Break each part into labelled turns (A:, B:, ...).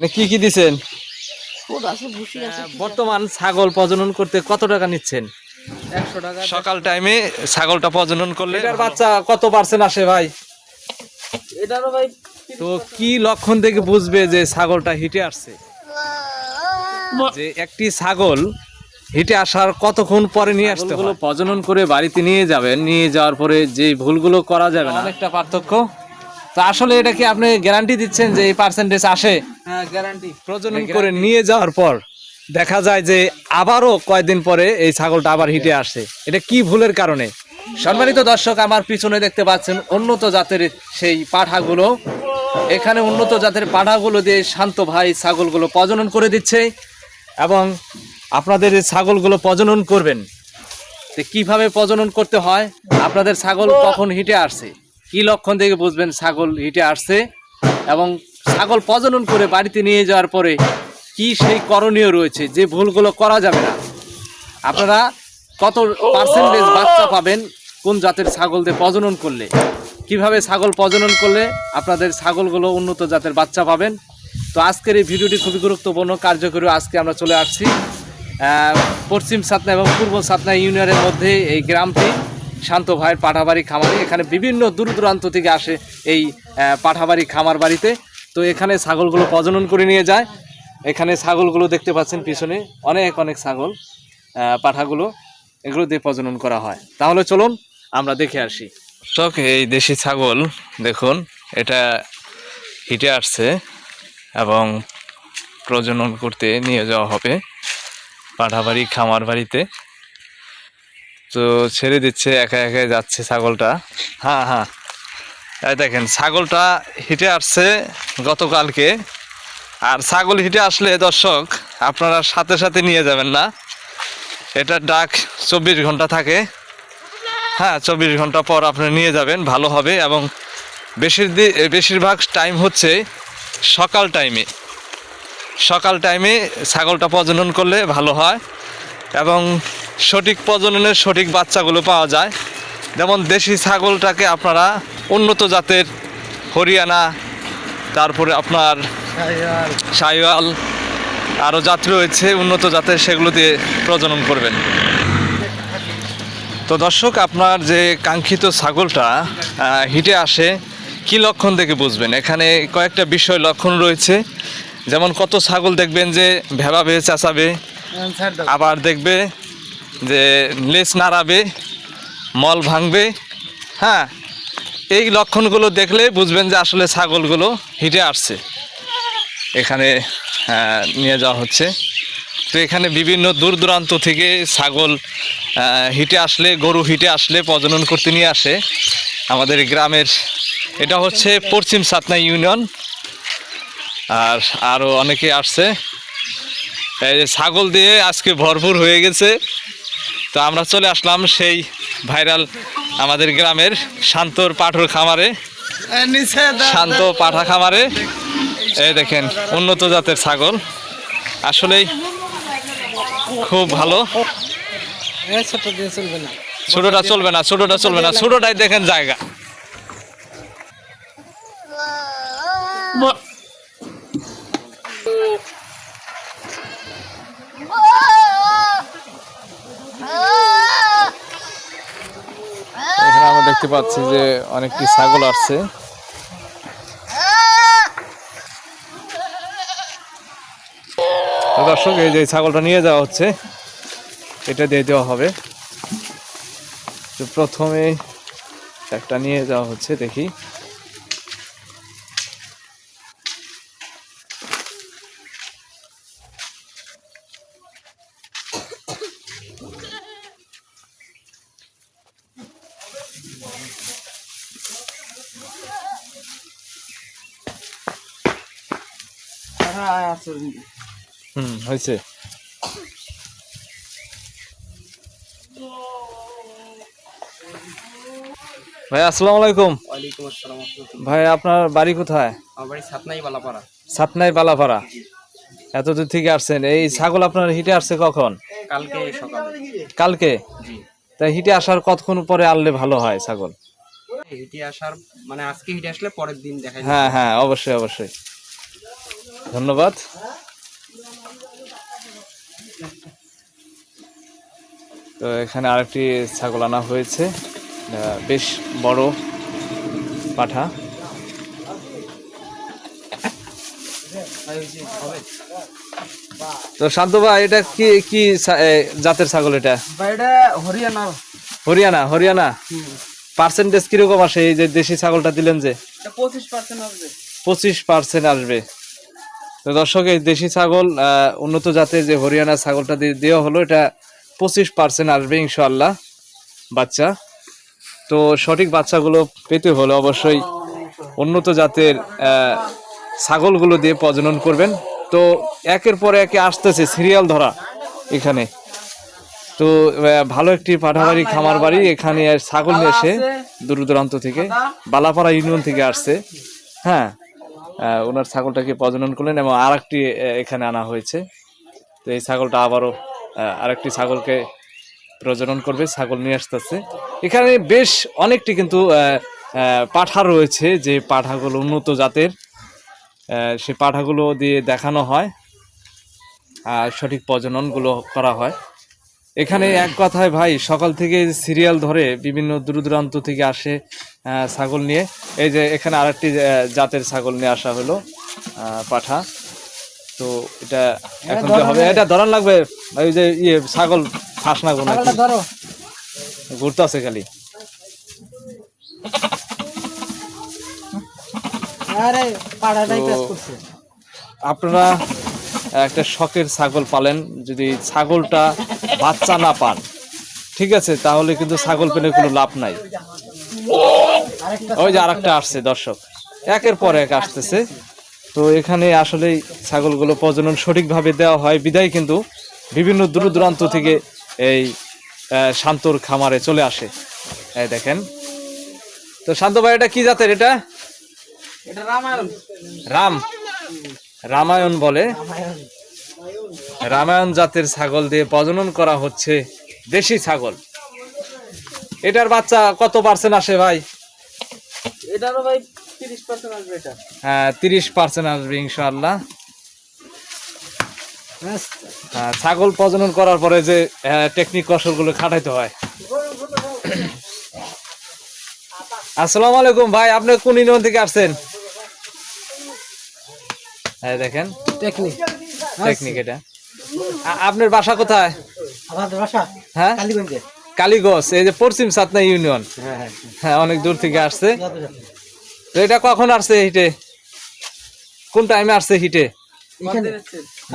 A: মানে কি কি দিছেন? বর্তমান ছাগল প্রজনন করতে কত টাকা নিচ্ছেন? সকাল টাইমে ছাগলটা প্রজনন করলে এটার বাচ্চা কত পার্সেন্ট আসে ভাই?
B: এটারও ভাই
A: তো কি লক্ষণ থেকে বুঝবে যে ছাগলটা হিটে আসছে? যে একটি ছাগল হিটে আসার কতক্ষণ পরে নিয়ে আসতে
C: ছাগলগুলো
A: প্রজনন করে বাড়িতে নিয়ে যাবেন নিয়ে যাওয়ার পরে যে ভুলগুলো করা যাবে না। অনেকটা পার্থক্য? তো আসলে এটা কি আপনি গ্যারান্টি দিচ্ছেন যে এই পার্সেন্টেজ আসে?
B: হ্যাঁ গ্যারান্টি
A: প্রজনন করে নিয়ে যাওয়ার পর দেখা যায় যে আবারও কয়েকদিন পরে এই ছাগলটা আবার হিটে আসে। এটা কি ভুলের কারণে? সম্মানিত দর্শক আমার পিছনে দেখতে পাচ্ছেন উন্নত জাতের সেই পাঠাগুলো। এখানে উন্নত জাতের পাঠাগুলো দিয়ে শান্ত ভাই ছাগলগুলো প্রজনন করে দিচ্ছে এবং আপনাদের ছাগলগুলো প্রজনন করবেন। কীভাবে প্রজনন করতে হয়? আপনাদের ছাগল কখন হিটে আসছে কি লক্ষণ থেকে বুঝবেন ছাগল হিটে আসছে এবং ছাগল প্রজনন করে বাড়িতে নিয়ে যাওয়ার পরে কি সেই করণীয় রয়েছে? যে ভুলগুলো করা যাবে না। আপনারা কত পার্সেন্টেজ বাচ্চা পাবেন কোন জাতের ছাগল দিয়ে প্রজনন করলে? কীভাবে ছাগল প্রজনন করলে আপনাদের ছাগলগুলো উন্নত জাতের বাচ্চা পাবেন? তো আজকের এই ভিডিওটি খুবই গুরুত্বপূর্ণ, কার্যকরী। আজকে আমরা চলে আসছি পশ্চিম সাতনা এবং পূর্ব সাতনা ইউনিয়নের মধ্যে এই গ্রামটি। শান্ত ভাইয়ের পাঠাবাড়ি খামারে। এখানে বিভিন্ন দূর দূরান্ত থেকে আসে এই পাঠাবাড়ি খামার বাড়িতে। তো এখানে ছাগলগুলো প্রজনন করে নিয়ে যায়। এখানে ছাগলগুলো দেখতে পাচ্ছেন পিছনে অনেক অনেক ছাগল পাঠাগুলো এগুলো দিয়ে প্রজনন করা হয়। তাহলে চলুন আমরা দেখে আসি। চক এই দেশি ছাগল, দেখুন, এটা হিটে আসছে এবং প্রজনন করতে নিয়ে যাওয়া হবে পাঠাবাড়ি খামার বাড়িতে। তো ছেড়ে দিচ্ছে, একা একা যাচ্ছে ছাগলটা। হ্যাঁ হ্যাঁ। এই দেখেন, ছাগলটা হিটে আসছে গতকালকে। আর ছাগল হিটে আসলে, দর্শক, আপনারা সাথে সাথে নিয়ে যাবেন না। এটা ডাক চব্বিশ ঘণ্টা থাকে। হ্যাঁ চব্বিশ ঘণ্টা পর আপনি নিয়ে যাবেন, ভালো হবে। এবং বেশির বেশিরভাগ টাইম হচ্ছে সকাল টাইমে সকাল টাইমে ছাগলটা প্রজনন করলে ভালো হয়। এবং সঠিক প্রজননের সঠিক বাচ্চাগুলো পাওয়া যায়। যেমন দেশি ছাগলটাকে আপনারা উন্নত জাতের হরিয়ানা তারপরে আপনার সাইওয়াল। আরও জাত রয়েছে উন্নত জাতের সেগুলো দিয়ে প্রজনন করবেন। তো দর্শক আপনার যে কাঙ্ক্ষিত ছাগলটা হিটে আসে কি লক্ষণ দেখে বুঝবেন? এখানে কয়েকটা বিষয় লক্ষণ রয়েছে। যেমন কত ছাগল দেখবেন যে ভেবাবে চেঁচাবে আবার দেখবে যে লেজ নাড়াবে মল ভাঙবে। হ্যাঁ এই লক্ষণগুলো দেখলে বুঝবেন যে আসলে ছাগলগুলো হিটে আসছে। এখানে আহ, নিয়ে যাওয়া হচ্ছে। তো এখানে বিভিন্ন দূর দূরান্ত থেকে ছাগল হিটে আসলে গরু হিটে আসলে প্রজনন করতে নিয়ে আসে। আমাদের গ্রামের এটা হচ্ছে পশ্চিম সাতনা ইউনিয়ন। আর আরও অনেকে আসছে। এই যে ছাগল দিয়ে আজকে ভরপুর হয়ে গেছে। তো আমরা চলে আসলাম সেই ভাইরাল আমাদের গ্রামের শান্তর পাঠর খামারে। শান্ত পাঠা খামারে। এই দেখেন উন্নত জাতের ছাগল। আসলেই খুব ভালো।
B: ছোট চলবে না।
A: ছোটটা চলবে না ছোটটা চলবে না। ছোটটাই দেখেন জায়গা এখানে আমরা দেখতে পাচ্ছি যে অনেকটি ছাগল আসছে। দর্শক, এই যে ছাগলটা নিয়ে যাওয়া হচ্ছে, এটা দিয়ে দেওয়া হবে। তো প্রথমে একটা নিয়ে যাওয়া হচ্ছে, দেখি। হুম হয়েছে। ভাই আসসালামু আলাইকুম।
B: ওয়ালাইকুম আসসালাম
A: ভাই আপনার বাড়ি কোথায়?
B: আমার বাড়ি সাতনাই বালাপাড়া।
A: সাতনাই বালাপাড়া। এত দূর থেকে আসছেন। এই ছাগল আপনার হিটে আসছে কখন?
B: কালকে সকালে।
A: কালকে?
B: জি।
A: তাই হিটে আসার কতক্ষণ পরে আনলে ভালো হয় ছাগল?
B: হিটে আসার মানে আজকে হিটে আসলে পরের দিন দেখা
A: হ্যাঁ হ্যাঁ অবশ্যই অবশ্যই। ধন্যবাদ। তো এখানে আরেকটি ছাগল আনা হয়েছে। বেশ বড় পাঠা। তো শান্ত ভাই এটা কি কি জাতের ছাগল এটা?
B: হরিয়ানা
A: হরিয়ানা? হরিয়ানা পার্সেন্টেজ কীরকম আসে? এই যে দেশি ছাগলটা দিলেন যে?
B: পঁচিশ পার্সেন্ট আসবে।
A: তো দর্শক এই দেশি ছাগল উন্নত জাতের যে হরিয়ানা ছাগলটা দিয়ে দেওয়া হলো এটা পঁচিশ পার্সেন্ট আসবে ইনশাল্লাহ বাচ্চা। তো সঠিক বাচ্চাগুলো পেতে হলে অবশ্যই উন্নত জাতের ছাগলগুলো দিয়ে প্রজনন করবেন। তো একের পর একে আসতেছে সিরিয়াল ধরা এখানে। তো ভালো একটি পাঠাবাড়ি খামার বাড়ি এখানে ছাগল নিয়ে এসে দূর দূরান্ত থেকে বালাপাড়া ইউনিয়ন থেকে আসছে। হ্যাঁ ওনার ছাগলটাকে প্রজনন করলেন এবং আর একটি এখানে আনা হয়েছে। তো এই ছাগলটা আবারও আরেকটি ছাগলকে প্রজনন করবে ছাগল নিয়ে আসতেছে। এখানে বেশ অনেকটি কিন্তু পাঠা রয়েছে যে পাঠাগুলো উন্নত জাতের। সে পাঠাগুলো দিয়ে দেখানো হয় আর সঠিক প্রজননগুলো করা হয়। এখানে এক কথায় ভাই সকাল থেকে সিরিয়াল ধরে বিভিন্ন দূর দূরান্ত থেকে আসে ছাগল নিয়ে। এই যে এখানে আরেকটি জাতের ছাগল নিয়ে আসা হলো পাঠা। তো এটা এখন যে হবে। এটা ধরান লাগবে ওই যে ইয়ে ছাগল ফাঁস না কোনো ঘুরতে আছে খালি। আপনারা একটা শখের ছাগল পালেন। যদি ছাগলটা বাচ্চা না পান। ঠিক আছে তাহলে কিন্তু ছাগল পেলে কোনো লাভ নাই। ওই যে আরেকটা আসছে দর্শক। একের পর এক আসতেছে। তো এখানে আসলে ছাগলগুলো প্রজনন সঠিকভাবে দেওয়া হয়। বিদায় কিন্তু বিভিন্ন দূর দূরান্ত থেকে এই শান্তর খামারে চলে আসে। এই দেখেন। তো শান্ত ভাই এটা কি জাতের এটা? রাম। রামায়ণ বলে। রামায়ণ জাতের ছাগল দিয়ে প্রজনন করা হচ্ছে দেশি ছাগল। এটার বাচ্চা কত পার্সেন্ট আসে ভাই?
B: এটারও ভাই তিরিশ পার্সেন্ট আসবে এটা।
A: হ্যাঁ তিরিশ পার্সেন্ট আসবে ইনশাআল্লাহ। হ্যাঁ, ছাগল প্রজনন করার পরে যে টেকনিক কৌশলগুলো খাটাইতে হয়। আসসালামু আলাইকুম ভাই আপনি কোন ইউনিয়ন থেকে আসছেন? হ্যাঁ দেখেন।
B: টেকনিক
A: টেকনিক এটা। আপনার বাসা কোথায়?
B: আমাদের বাসা
A: হ্যাঁ?
B: কালীগঞ্জে।
A: কালীগঞ্জ এই যে পশ্চিম সাতনা ইউনিয়ন।
B: হ্যাঁ হ্যাঁ
A: হ্যাঁ। অনেক দূর থেকে আসছে। তো এটা কখন আসছে হিটে? কোন টাইমে আসছে হিটে?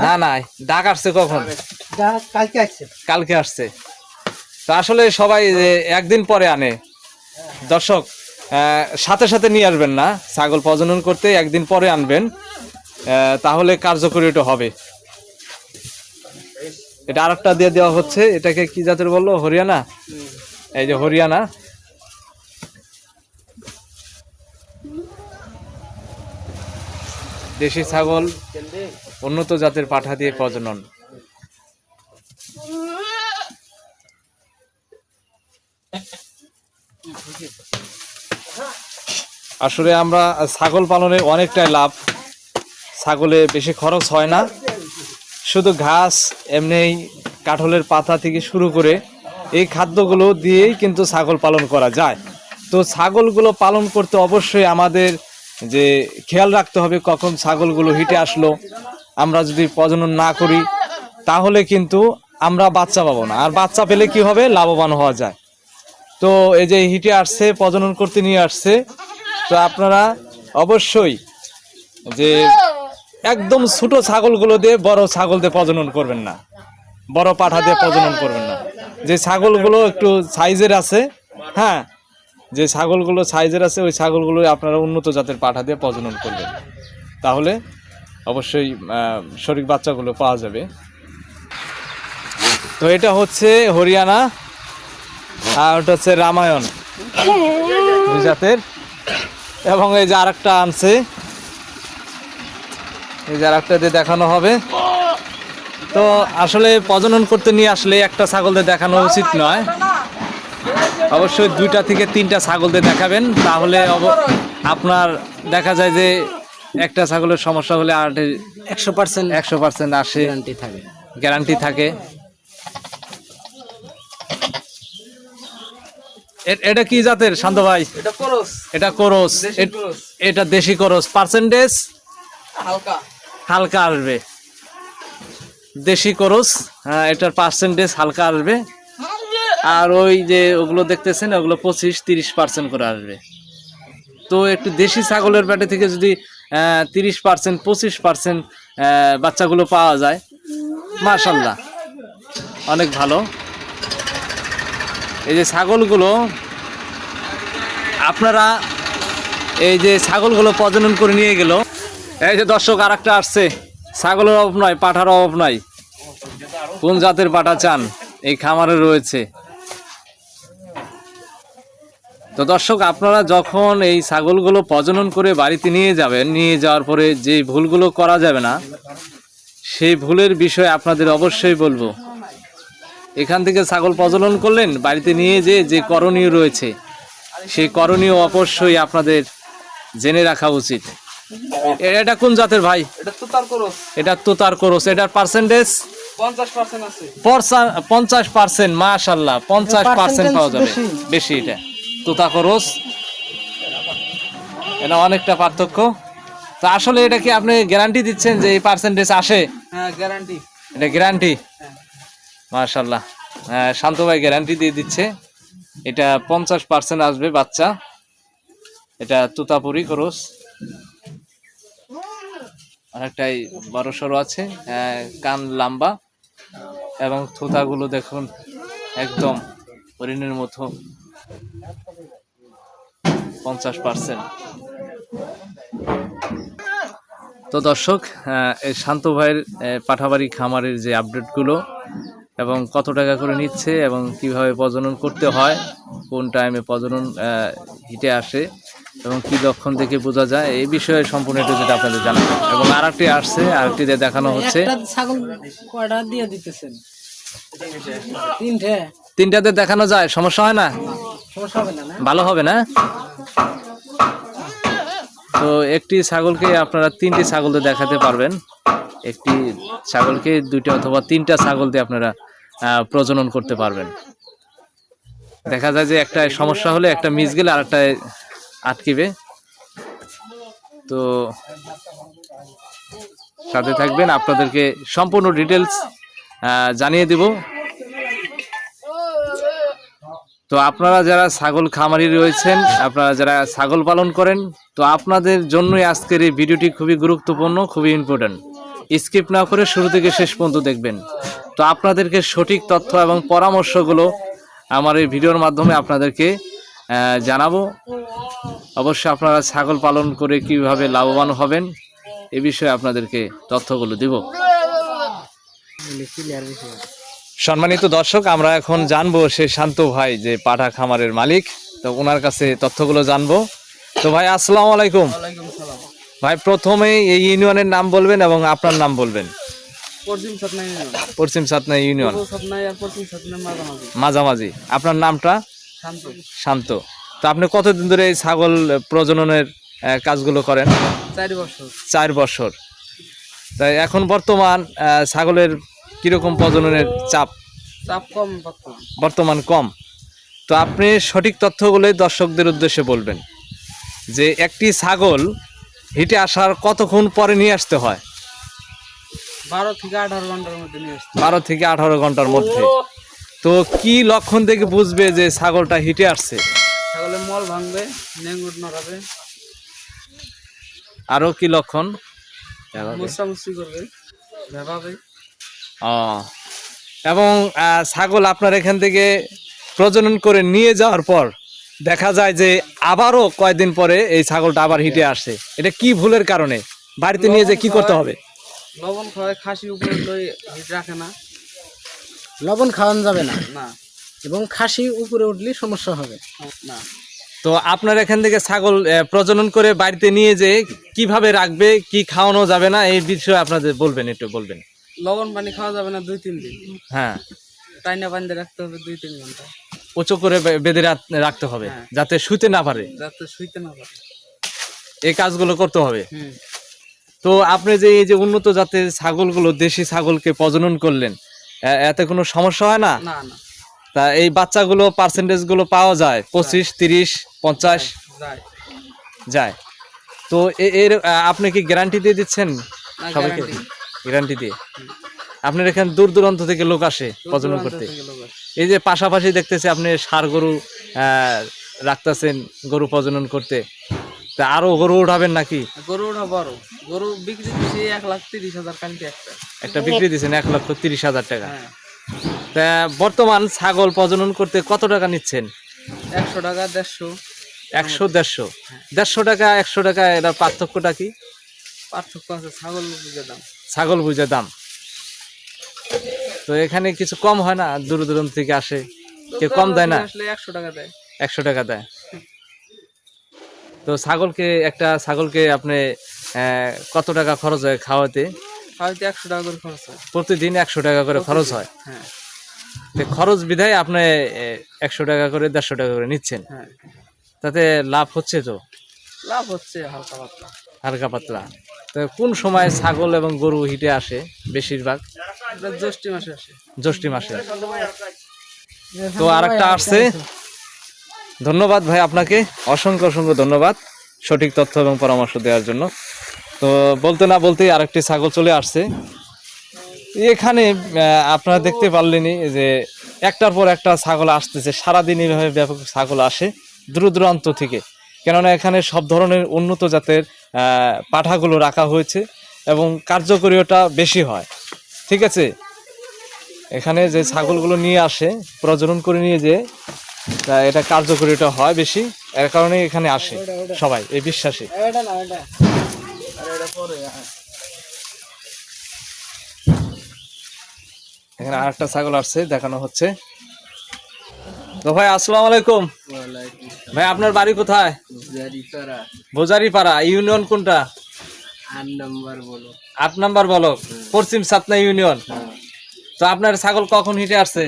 A: না না ডাক আসছে কখন?
B: কালকে আসছে।
A: কালকে আসছে। তো আসলে সবাই একদিন পরে আনে। দর্শক সাথে সাথে নিয়ে আসবেন না। ছাগল প্রজনন করতে একদিন পরে আনবেন। তাহলে কার্যকরী এটা হবে। এটা আরেকটা দিয়ে দেওয়া হচ্ছে এটাকে কি জাতের বলল? হরিয়ানা? এই যে হরিয়ানা। দেশি ছাগল উন্নত জাতের পাঠা দিয়ে প্রজনন। আসলে আমরা ছাগল পালনে অনেকটাই লাভ। ছাগলে বেশি খরচ হয় না। শুধু ঘাস এমনি কাঠলের পাতা থেকে শুরু করে এই খাদ্যগুলো দিয়েই কিন্তু ছাগল পালন করা যায়। তো ছাগলগুলো পালন করতে অবশ্যই আমাদের যে খেয়াল রাখতে হবে কখন ছাগলগুলো হিটে আসলো। আমরা যদি প্রজনন না করি, তাহলে কিন্তু আমরা বাচ্চা পাবো না। আর বাচ্চা পেলে কি হবে? লাভবান হওয়া যায়। তো এই যে হিটে আসছে, প্রজনন করতে নিয়ে আসছে, তো আপনারা অবশ্যই যে একদম ছোট ছাগলগুলো দিয়ে বড় ছাগল দিয়ে প্রজনন করবেন না। বড় পাঠা দিয়ে প্রজনন করবেন না। যে ছাগলগুলো একটু সাইজের আছে হ্যাঁ যে ছাগলগুলো সাইজের আছে, ওই ছাগলগুলো আপনারা উন্নত জাতের পাঠা দিয়ে প্রজনন করবেন। তাহলে অবশ্যই সঠিক বাচ্চাগুলো পাওয়া যাবে। তো এটা হচ্ছে হরিয়ানা, আর ওটা হচ্ছে রামায়ণ। জাতের। এবং এই যে আরেকটা আনছে এই যে আরেকটা দিয়ে দেখানো হবে। তো আসলে প্রজনন করতে নিয়ে আসলে একটা ছাগল দিয়ে দেখানো উচিত নয়। অবশ্যই দুইটা থেকে তিনটা ছাগল দিয়ে দেখাবেন তাহলে অব- আপনার দেখা যায় যে একটা ছাগলের সমস্যা হলে আর
C: একশো পার্সেন্ট
A: একশো পার্সেন্ট আসে।
C: গ্যারান্টি থাকে।
A: গ্যারান্টি থাকে। এটা কি জাতের? শান্ত ভাই।
B: এটা করস।
A: এটা
B: করস।
A: এটা দেশি করস। পার্সেন্টেজ?
B: হালকা।
A: হালকা আসবে। দেশি করস হ্যাঁ, এটার পার্সেন্টেজ হালকা আসবে। আর ওই যে ওগুলো দেখতেছেন ওগুলো পঁচিশ তিরিশ পার্সেন্ট করে আসবে। তো একটু দেশি ছাগলের পেটে থেকে যদি তিরিশ পার্সেন্ট পঁচিশ পার্সেন্ট বাচ্চাগুলো পাওয়া যায় মাশাল্লাহ অনেক ভালো। এই যে ছাগলগুলো আপনারা এই যে ছাগলগুলো প্রজনন করে নিয়ে গেল এই যে দর্শক আর একটা আসছে। ছাগলের অভাব নয় পাঠার অভাব নাই। কোন জাতের পাঠা চান? এই খামারে রয়েছে। তো দর্শক, আপনারা যখন এই ছাগলগুলো প্রজনন করে বাড়িতে নিয়ে যাবেন, নিয়ে যাওয়ার পরে যে ভুলগুলো করা যাবে না, সেই ভুলের বিষয়ে আপনাদের অবশ্যই বলব। এখান থেকে ছাগল প্রজনন করলেন, বাড়িতে নিয়ে যে যে করণীয় রয়েছে, সেই করণীয় অবশ্যই আপনাদের জেনে রাখা উচিত। এটা কোন জাতের ভাই?
B: এটা তো তার করস
A: এটা তোতার করস এটার পার্সেন্টেজ
B: পঞ্চাশ পার্সেন্ট
A: মাশাল্লাহ পঞ্চাশ পার্সেন্ট পাওয়া যাবে।
C: বেশি।
A: এটা। তোতা করস এটা অনেকটা পার্থক্য। তো আসলে এটা কি আপনি গ্যারান্টি দিচ্ছেন যে এই পার্সেন্টেজ আসে?
B: হ্যাঁ গ্যারান্টি
A: এটা গ্যারান্টি
B: হ্যাঁ
A: মাশাল্লাহ হ্যাঁ, শান্ত ভাই গ্যারান্টি দিয়ে দিচ্ছে। এটা পঞ্চাশ পার্সেন্ট আসবে বাচ্চা। এটা তুতাপুরি খরচ অনেকটাই বড় সড়ো আছে কান লাম্বা এবং থোতাগুলো দেখুন একদম হরিণের মতো। পঞ্চাশ পার্সেন্ট। তো দর্শক এই শান্ত ভাইয়ের পাঠাবাড়ি খামারের যে আপডেটগুলো এবং কত টাকা করে নিচ্ছে এবং কীভাবে প্রজনন করতে হয় কোন টাইমে প্রজনন হিটে আসে এবং কি লক্ষণ থেকে বোঝা যায় এই বিষয়ে সম্পূর্ণ একটু যেটা আপনাদের জানাব। এবং আরেকটি আসছে আরেকটি দিয়ে দেখানো হচ্ছে।
C: একটা ছাগল কয়টা দিয়ে দিতেছেন? তিনটে।
A: তিনটাতে দেখানো যায় সমস্যা হয় না? ভালো হবে না? তো একটি ছাগলকে আপনারা তিনটি ছাগল দেখাতে পারবেন। একটি ছাগলকে দুইটা অথবা তিনটা ছাগল দিয়ে আপনারা প্রজনন করতে পারবেন। দেখা যায় যে একটা সমস্যা হলে একটা মিস গেলে আর একটা আটকিবে। তো সাথে থাকবেন, আপনাদেরকে সম্পূর্ণ ডিটেলস জানিয়ে দিব। তো আপনারা যারা ছাগল খামারি রয়েছেন, আপনারা যারা ছাগল পালন করেন, তো আপনাদের জন্যই আজকের এই ভিডিওটি খুবই গুরুত্বপূর্ণ, খুবই ইম্পর্ট্যান্ট স্কিপ না করে শুরু থেকে শেষ পর্যন্ত দেখবেন। তো আপনাদেরকে সঠিক তথ্য এবং পরামর্শগুলো আমার এই ভিডিওর মাধ্যমে আপনাদেরকে জানাব। অবশ্যই আপনারা ছাগল পালন করে কীভাবে লাভবান হবেন এ বিষয়ে আপনাদেরকে তথ্যগুলো দিব। সম্মানিত দর্শক আমরা এখন জানব সে শান্ত ভাই যে পাঠা খামারের মালিক। তো ওনার কাছে তথ্যগুলো জানব। তো ভাই আসসালামু আলাইকুম। ভাই প্রথমে এই ইউনিয়নের নাম বলবেন এবং আপনার নাম বলবেন।
B: পশ্চিম
A: সাতনা ইউনিয়ন।
B: মাঝামাঝি।
A: আপনার নামটা?
B: শান্ত।
A: তো আপনি কতদিন ধরে এই ছাগল প্রজননের কাজগুলো করেন?
B: চারি বছর।
A: চার বছর। তাই এখন বর্তমান ছাগলের কীরকম প্রজননের চাপ?
B: চাপ কম বর্তমান।
A: বর্তমান কম। তো আপনি সঠিক তথ্যগুলোই দর্শকদের উদ্দেশ্যে বলবেন যে একটি ছাগল হিটে আসার কতক্ষণ পরে নিয়ে আসতে হয়?
B: বারো থেকে আঠারো ঘণ্টার মধ্যে নিয়ে আসছে।
A: বারো থেকে আঠারো ঘণ্টার মধ্যে। তো কি লক্ষণ থেকে বুঝবে যে ছাগলটা হিটে আসছে?
B: ছাগলের মল ভাঙবে নেঙ্গুর নড়াবে।
A: আরও কি লক্ষণ?
B: মুসরামুসি করবে ভেবাবে
A: ও। এবং ছাগল আপনার এখান থেকে প্রজনন করে নিয়ে যাওয়ার পর দেখা যায় যে আবারও কয়েকদিন পরে এই ছাগলটা আবার হিটে আসে। এটা কি ভুলের কারণে? বাড়িতে নিয়ে যে কি করতে হবে?
B: লবণ খাওয়ায় খাসি উপরে হিট রাখে না।
C: লবণ খাওয়ানো যাবে না।
B: না।
C: এবং খাসি উপরে উঠলে সমস্যা হবে।
B: না।
A: তো আপনার এখান থেকে ছাগল প্রজনন করে বাড়িতে নিয়ে যে কীভাবে রাখবে কি খাওয়ানো যাবে না এই বিষয়ে আপনাদের বলবেন একটু বলবেন।
B: লবণ পানি খাওয়া যাবে না দুই তিন দিন।
A: হ্যাঁ।
B: টাইনা দিয়ে রাখতে হবে দুই তিন ঘণ্টা।
A: উঁচু করে বেঁধে রাখ- রাখতে হবে
B: হ্যাঁ।
A: যাতে শুতে না পারে।
B: যাতে শুইতে না পারে।
A: এই কাজগুলো করতে হবে।
B: হুম।
A: তো আপনি যে এই যে উন্নত জাতের ছাগলগুলো দেশি ছাগলকে প্রজনন করলেন এতে কোনো সমস্যা হয় না? তা এই বাচ্চাগুলো পার্সেন্টেজগুলো পাওয়া যায়? পঁচিশ তিরিশ পঞ্চাশ?
B: যায়।
A: তো এর আপনি কি গ্যারান্টি দিয়ে দিচ্ছেন? সবাইকে। গ্যারান্টি দিয়ে? আপনার এখানে দূর দূরান্ত থেকে লোক আসে প্রজনন করতে। এই যে পাশাপাশি দেখতেছি আপনি সার গরু আহ, রাখতেছেন গরু প্রজনন করতে। তা আরও গরু উঠাবেন নাকি?
B: গরু বড়। গরু বিক্রি দিচ্ছি এক লাখ তিরিশ হাজার একটা।
A: একটা বিক্রি এক লক্ষ তিরিশ হাজার টাকা।
B: হ্যাঁ।
A: তা বর্তমান ছাগল প্রজনন করতে কত টাকা নিচ্ছেন?
B: একশো টাকা দেড়শো।
A: একশো দেড়শো। দেড়শো টাকা একশো টাকা এটা পার্থক্যটা কি?
B: পার্থক্য আছে ছাগল বুঝে দাম।
A: ছাগল বুঝে দাম। তো এখানে কিছু কম হয় না? দূর দূরান্ত থেকে আসে। কেউ কম দেয় না?
B: আসলে একশো টাকা দেয়।
A: একশো টাকা দেয়। তো ছাগলকে একটা ছাগলকে আপনি কত টাকা খরচ হয় খাওয়াতে?
B: হয়তো একশো টাকা করে খরচ হয়।
A: প্রতিদিন একশো টাকা করে খরচ হয়?
B: হ্যাঁ।
A: খরচ বিধায় আপনি একশো টাকা করে দেড়শো টাকা করে নিচ্ছেন।
B: হ্যাঁ।
A: তাতে লাভ হচ্ছে তো?
B: লাভ হচ্ছে হালকা পাতলা।
A: হালকা পাতলা। তো কোন সময় ছাগল এবং গরু হিটে আসে বেশিরভাগ?
B: জ্যৈষ্ঠী মাসে আসে।
A: জ্যৈষ্ঠী মাসে তো আরেকটা আসছে। ধন্যবাদ ভাই আপনাকে। অসংখ্য অসংখ্য ধন্যবাদ সঠিক তথ্য এবং পরামর্শ দেওয়ার জন্য। তো বলতে না বলতেই আরেকটি ছাগল চলে আসছে। এখানে আপনারা দেখতে পারলেনই যে একটার পর একটা ছাগল আসতেছে। সারাদিন এইভাবে ব্যাপক ছাগল আসে দূর দূরান্ত থেকে। কেননা এখানে সব ধরনের উন্নত জাতের পাঠাগুলো রাখা হয়েছে এবং কার্যকরীয়তা বেশি হয়। ঠিক আছে? এখানে যে ছাগলগুলো নিয়ে আসে, প্রজনন করে নিয়ে যে এটা কার্যকরীটা হয় বেশি। এর কারণে এখানে আসে সবাই, এই বিশ্বাসে। এখানে আরেকটা ছাগল আসছে দেখানো হচ্ছে। তো ভাই আসসালামু আলাইকুম। ভাই আপনার বাড়ি কোথায়? বোজারিপাড়া। ইউনিয়ন কোনটা?
C: আট নাম্বার বলো।
A: বলক পশ্চিম সাতনা ইউনিয়ন।
C: হ্যাঁ।
A: তো আপনার ছাগল কখন হিটে আসছে?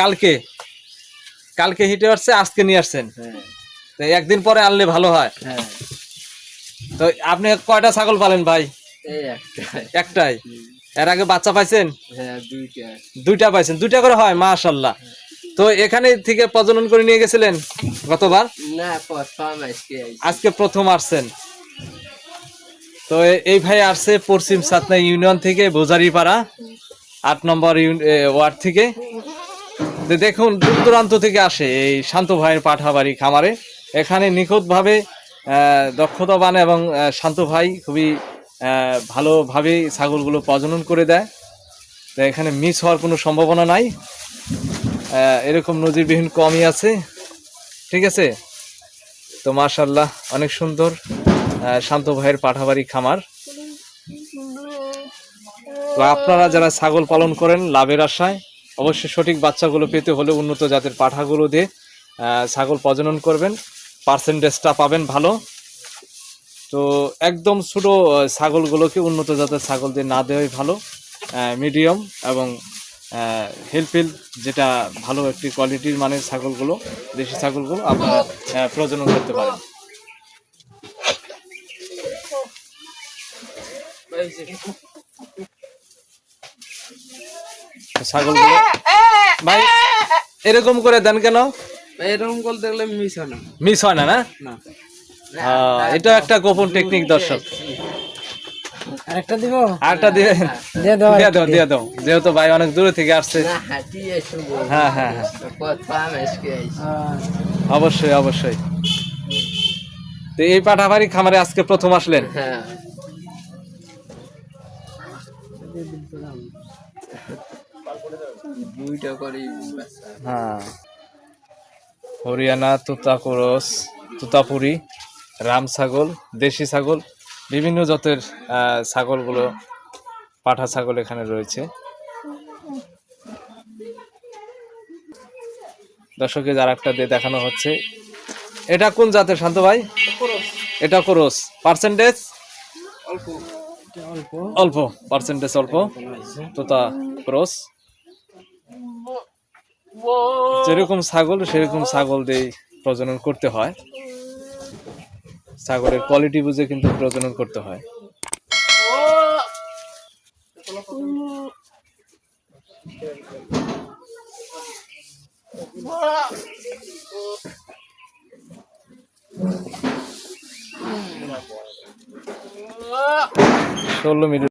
C: কালকে?
A: কালকে হিটে আসছে আজকে নিয়ে আসছেন?
C: হ্যাঁ।
A: তো একদিন পরে আনলে ভালো হয়।
C: হ্যাঁ।
A: তো আপনি কয়টা ছাগল পালেন ভাই?
C: একটা
A: একটাই। এর আগে বাচ্চা পাইছেন?
C: হ্যাঁ দুইটা।
A: পাইছেন। দুইটা করে হয় মাশাল্লাহ তো এখানে থেকে প্রজনন করে নিয়ে গেছিলেন গতবার?
C: আজকে
A: প্রথম আসছেন। তো এই ভাই আসছে পশ্চিম সাতনা ইউনিয়ন থেকে বোজারিপাড়া আট নম্বর ওয়ার্ড থেকে। দেখুন দূর দূরান্ত থেকে আসে এই শান্ত ভাইয়ের পাঠাবাড়ি খামারে। এখানে নিখুঁতভাবে দক্ষতাবান এবং শান্ত ভাই খুবই ভালোভাবে ছাগলগুলো প্রজনন করে দেয়। তো এখানে মিস হওয়ার কোনো সম্ভাবনা নাই। এরকম নজিরবিহীন কমই আছে। ঠিক আছে? তো মাশাল্লাহ অনেক সুন্দর শান্ত ভাইয়ের পাঠাবাড়ি খামার। তো আপনারা যারা ছাগল পালন করেন, লাভের আশায়, অবশ্যই সঠিক বাচ্চাগুলো পেতে হলে উন্নত জাতের পাঠাগুলো দিয়ে ছাগল প্রজনন করবেন। পার্সেন্টেজটা পাবেন ভালো তো একদম ছোট ছাগলগুলোকে উন্নত জাতের ছাগল দিয়ে না দেওয়াই ভালো মিডিয়াম এবং হেলফিল যেটা ভালো একটি কোয়ালিটির মানের ছাগলগুলো দেশি ছাগলগুলো আপনারা প্রজনন করতে পারেন ছাগলগুলো ভাই এরকম করে দেন কেন
B: এরকম কল দেখলে মিস হয় না।
A: মিস হয় না না? এটা একটা গোপন টেকনিক দর্শক।
C: আরেকটা দিব?
A: আরটা দিয়ে
C: দিয়ে দাও
A: দিয়ে দাও যেহেতু ভাই অনেক দূরে থেকে আসছে। হ্যাঁ হ্যাঁ হ্যাঁ। অবশ্যই অবশ্যই। তো এই পাঠাবাড়ি খামারে আজকে প্রথম আসলেন?
C: হ্যাঁ। দুইটা করে
A: হ্যাঁ। হরিয়ানা তুতাকুরস তুতাপুরি রাম ছাগল দেশি ছাগল বিভিন্ন জাতের ছাগলগুলো পাঠা ছাগল এখানে রয়েছে। দর্শকের আর একটা দিয়ে দেখানো হচ্ছে। এটা কোন জাতের শান্ত ভাই? এটা করস। পার্সেন্টেজ? অল্প। পার্সেন্টেজ অল্প। তোতা ক্রস যেরকম ছাগল, সেরকম ছাগল দিয়ে প্রজনন করতে হয়। ছাগলের কোয়ালিটি বুঝে কিন্তু প্রজনন করতে হয়। ষোলো মিনিট